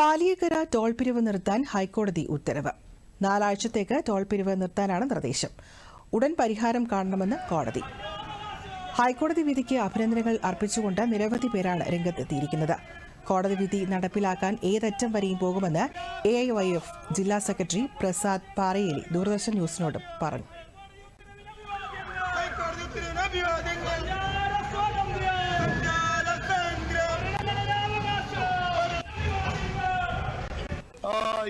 Paliyekkara toll പിരിവ് നിർത്താൻ ഹൈക്കോടതി ഉത്തരവ്. നാലാഴ്ചത്തേക്ക് ടോൾ പിരിവ് നിർത്താനാണ് നിർദ്ദേശം. ഉടൻ പരിഹാരം കാണണമെന്ന് കോടതി. ഹൈക്കോടതി വിധിക്ക് അഭിനന്ദനങ്ങൾ അർപ്പിച്ചുകൊണ്ട് നിരവധി പേരാണ് രംഗത്തെത്തിയിരിക്കുന്നത്. കോടതി വിധി നടപ്പിലാക്കാൻ ഏതറ്റം വരെയും പോകുമെന്ന് എ ഐ വൈ എഫ് ജില്ലാ സെക്രട്ടറി പ്രസാദ് പാറയേലി ദൂരദർശൻ ന്യൂസിനോട് പറഞ്ഞു.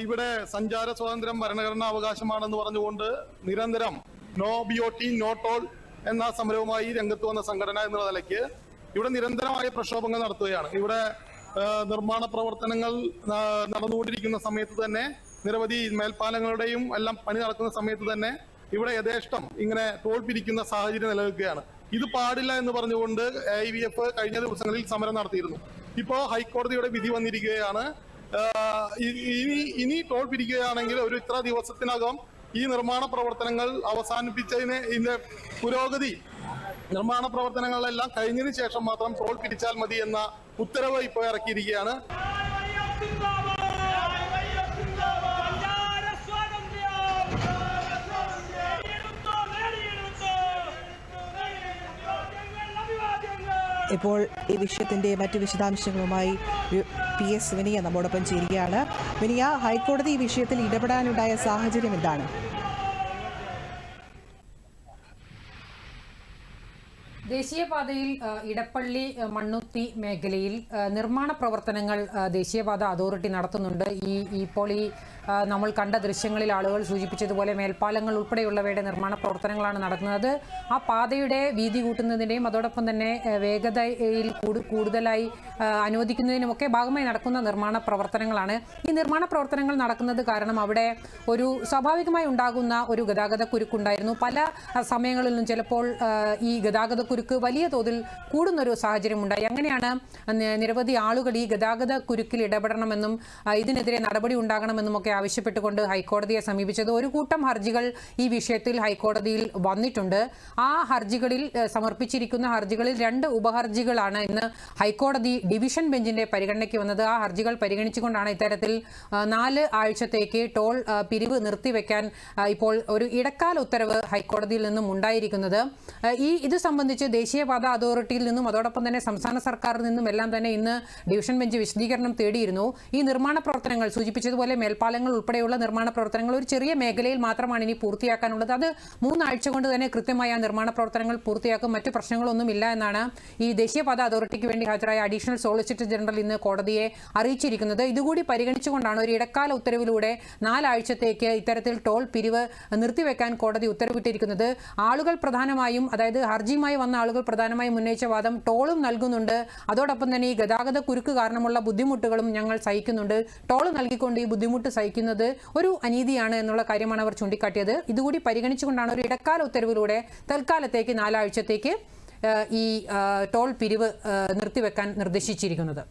ഇവിടെ സഞ്ചാര സ്വാതന്ത്ര്യം ഭരണഘടനാ അവകാശമാണെന്ന് പറഞ്ഞുകൊണ്ട് നിരന്തരം no B O T no toll എന്ന സമരവുമായി രംഗത്ത് വന്ന സംഘടന എന്നുള്ള നിലയ്ക്ക് ഇവിടെ നിരന്തരമായ പ്രക്ഷോഭങ്ങൾ നടത്തുകയാണ്. ഇവിടെ നിർമ്മാണ പ്രവർത്തനങ്ങൾ നടന്നുകൊണ്ടിരിക്കുന്ന സമയത്ത് തന്നെ നിരവധി മേൽപ്പാലങ്ങളുടെയും എല്ലാം പണി നടക്കുന്ന സമയത്ത് തന്നെ ഇവിടെ യഥേഷ്ടം ഇങ്ങനെ തോൽപ്പിരിക്കുന്ന പിരിക്കുന്ന സാഹചര്യം നിലനിൽക്കുകയാണ്. ഇത് പാടില്ല എന്ന് പറഞ്ഞുകൊണ്ട് ഐ കഴിഞ്ഞ ദിവസങ്ങളിൽ സമരം നടത്തിയിരുന്നു. ഇപ്പോ ഹൈക്കോടതിയുടെ വിധി വന്നിരിക്കുകയാണ്. ഇനി ഇനി ടോൾ പിരിക്കുകയാണെങ്കിൽ ഒരു ഇത്ര ദിവസത്തിനകം ഈ നിർമ്മാണ പ്രവർത്തനങ്ങൾ അവസാനിപ്പിച്ചതിന് ഇതിന്റെ പുരോഗതി നിർമ്മാണ പ്രവർത്തനങ്ങളെല്ലാം കഴിഞ്ഞതിന് ശേഷം മാത്രം ടോൾ പിരിച്ചാൽ മതി എന്ന ഉത്തരവ് ഇപ്പോൾ ഇറക്കിയിരിക്കുകയാണ്. ഇപ്പോൾ ഈ വിഷയത്തിന്റെ മറ്റ് വിശദാംശങ്ങളുമായി പി എസ് വിനിയ നമ്മോടൊപ്പം ചേരുകയാണ്. വിനിയ ഹൈക്കോടതി ഈ വിഷയത്തിൽ ഇടപെടാനുണ്ടായ സാഹചര്യം എന്താണ്? ദേശീയപാതയിൽ ഇടപ്പള്ളി മണ്ണുത്തി മേഖലയിൽ നിർമ്മാണ പ്രവർത്തനങ്ങൾ ദേശീയപാത അതോറിറ്റി നടത്തുന്നുണ്ട്. ഈ ഇപ്പോൾ ഈ നമ്മൾ കണ്ട ദൃശ്യങ്ങളിൽ ആളുകൾ സൂചിപ്പിച്ചതുപോലെ മേൽപ്പാലങ്ങൾ ഉൾപ്പെടെയുള്ളവയുടെ നിർമ്മാണ പ്രവർത്തനങ്ങളാണ് നടക്കുന്നത് ആ പാതയുടെ വീതി കൂട്ടുന്നതിന്റെയും അതോടൊപ്പം തന്നെ വേഗതയിൽ കൂടുതലായി അനുവദിക്കുന്നതിനുമൊക്കെ ഭാഗമായി നടക്കുന്ന നിർമ്മാണ പ്രവർത്തനങ്ങളാണ്. ഈ നിർമ്മാണ പ്രവർത്തനങ്ങൾ നടക്കുന്നത് കാരണം അവിടെ ഒരു സ്വാഭാവികമായി ഉണ്ടാകുന്ന ഒരു ഗതാഗത കുരുക്കുണ്ടായിരുന്നു പല സമയങ്ങളിലും ചിലപ്പോൾ ഈ ഗതാഗത കുരുക്ക് വലിയ തോതിൽ കൂടുന്നൊരു സാഹചര്യം ഉണ്ടായി അങ്ങനെയാണ് നിരവധി ആളുകൾ ഈ ഗതാഗത കുരുക്കിൽ ഇടപെടണമെന്നും ഇതിനെതിരെ നടപടി ഉണ്ടാകണമെന്നും ഒക്കെ ആവശ്യപ്പെട്ടുകൊണ്ട് ഹൈക്കോടതിയെ സമീപിച്ചത്. ഒരു കൂട്ടം ഹർജികൾ ഈ വിഷയത്തിൽ ഹൈക്കോടതിയിൽ വന്നിട്ടുണ്ട്. ആ ഹർജികളിൽ സമർപ്പിച്ചിരിക്കുന്ന ഹർജികളിൽ രണ്ട് ഉപഹർജികളാണ് ഇന്ന് ഹൈക്കോടതി ഡിവിഷൻ ബെഞ്ചിന്റെ പരിഗണനയ്ക്ക് വന്നത്. ആ ഹർജികൾ പരിഗണിച്ചുകൊണ്ടാണ് ഇത്തരത്തിൽ നാല് ആഴ്ചത്തേക്ക് ടോൾ പിരിവ് നിർത്തിവെക്കാൻ ഇപ്പോൾ ഒരു ഇടക്കാല ഉത്തരവ് ഹൈക്കോടതിയിൽ നിന്നും ഉണ്ടായിരിക്കുന്നത് ഈ ഇത് സംബന്ധിച്ച് ദേശീയപാത അതോറിറ്റിയിൽ നിന്നും അതോടൊപ്പം തന്നെ സംസ്ഥാന സർക്കാരിൽ നിന്നും എല്ലാം തന്നെ ഇന്ന് ഡിവിഷൻ ബെഞ്ച് വിശദീകരണം തേടിയിരുന്നു. ഈ നിർമ്മാണ പ്രവർത്തനങ്ങൾ സൂചിപ്പിച്ചതുപോലെ മേൽപ്പാലങ്ങൾ ഉൾപ്പെടെയുള്ള നിർമ്മാണ പ്രവർത്തനങ്ങൾ ഒരു ചെറിയ മേഖലയിൽ മാത്രമാണ് ഇനി പൂർത്തിയാക്കാനുള്ളത്. അത് മൂന്നാഴ്ച കൊണ്ട് തന്നെ കൃത്യമായി ആ നിർമ്മാണ പ്രവർത്തനങ്ങൾ പൂർത്തിയാക്കും. മറ്റു പ്രശ്നങ്ങളൊന്നുമില്ല എന്നാണ് ഈ ദേശീയപാത അതോറിറ്റിക്ക് വേണ്ടി ഹാജരായ അഡീഷണൽ സോളിസിറ്റർ ജനറൽ ഇന്ന് കോടതിയെ അറിയിച്ചിരിക്കുന്നത്. ഇതുകൂടി പരിഗണിച്ചുകൊണ്ടാണ് ഒരു ഇടക്കാല ഉത്തരവിലൂടെ നാലാഴ്ചത്തേക്ക് ഇത്തരത്തിൽ ടോൾ പിരിവ് നിർത്തിവെക്കാൻ കോടതി ഉത്തരവിട്ടിരിക്കുന്നത്. ആളുകൾ പ്രധാനമായും അതായത് ഹർജിയുമായി വന്ന ആളുകൾ പ്രധാനമായും ഉന്നയിച്ച വാദം ടോളും നൽകുന്നുണ്ട്. അതോടൊപ്പം തന്നെ ഈ ഗതാഗത കുരുക്ക് കാരണമുള്ള ബുദ്ധിമുട്ടുകളും ഞങ്ങൾ സഹിക്കുന്നുണ്ട്. ടോൾ നൽകിക്കൊണ്ട് ഈ ബുദ്ധിമുട്ട് സഹിക്കുന്നത് ഒരു അനീതിയാണ് എന്നുള്ള കാര്യമാണ് അവർ ചൂണ്ടിക്കാട്ടിയത്. ഇതുകൂടി പരിഗണിച്ചുകൊണ്ടാണ് ഒരു ഇടക്കാല ഉത്തരവിലൂടെ തൽക്കാലത്തേക്ക് നാലാഴ്ചത്തേക്ക് ഈ ടോൾ പിരിവ് നിർത്തിവെക്കാൻ നിർദ്ദേശിച്ചിരിക്കുന്നത്.